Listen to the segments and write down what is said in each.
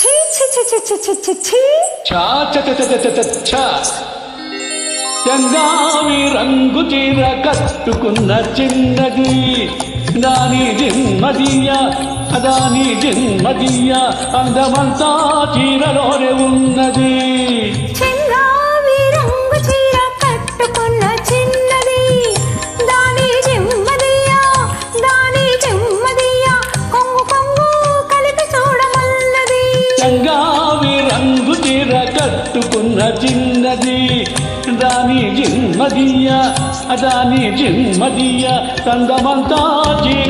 ఛీ ఛీ ఛీ ఛీ ఛీ ఛీ ఛీ ఛీ. ఛా చ చ చ చ చ ఛ. చంగావి రంగు చీర కట్టుకున్న చిన్నది. దాని జన్మదియ దాని జన్మదియ అందమంతా చీరలోనే ఉన్నది. చిన్నది దాని జిమ్మదియ దాని జిమ్మదియ కందమంతా జీ.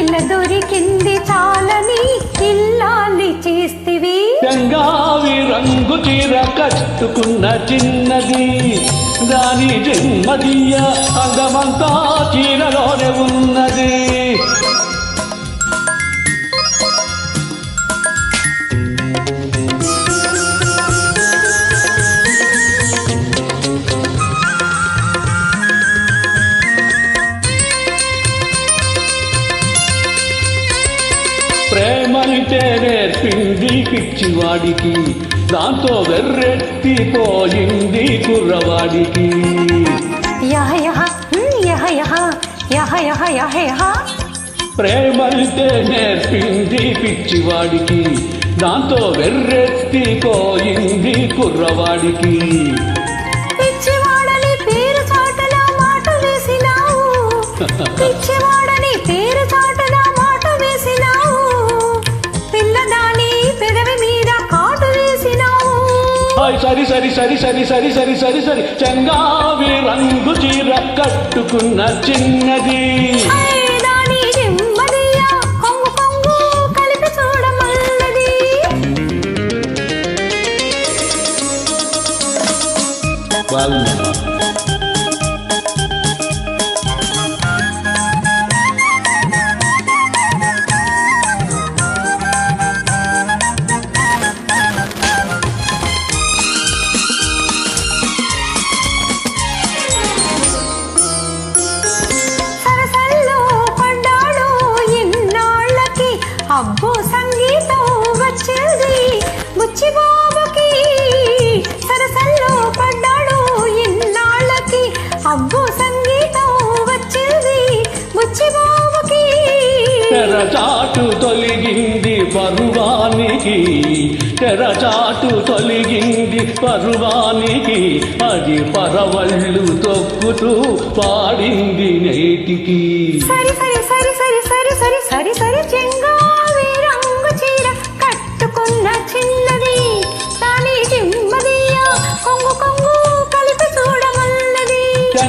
పిల్ల దొరికింది చాలని ఇల్లాన్ని చేస్తివి. గంగావి రంగు తీర కట్టుకున్న చిన్నది దాని జన్మదియ అందమంతా చీరలోనే ఉన్నది. ప్రేమంటే నేర్పింది పిచ్చివాడికి దాంతో వెర్రెత్తిపోయింది కుర్రవాడికి. యహ యహ హ్మ్, యహ యహ యహ యహ యహ యహ. ప్రేమంటే నేర్పింది పిచ్చివాడికి దాంతో వెర్రెత్తిపోయింది కుర్రవాడికి. హాయ్ సరి సరి సరి సరి సరి సరి సరి సరి. చంగావి రంగు చీర కట్టుకున్న చిన్నది. ఐ పరువానికి తెరచాటు తొలిగింది పరువానికి అది పరవళ్ళు తొక్కుతూ పాడింది నేటికి. సరి సరి సరి సరి సరి సరి సరి సరి చెంగావి రంగు చీర కట్టుకున్న చిన్న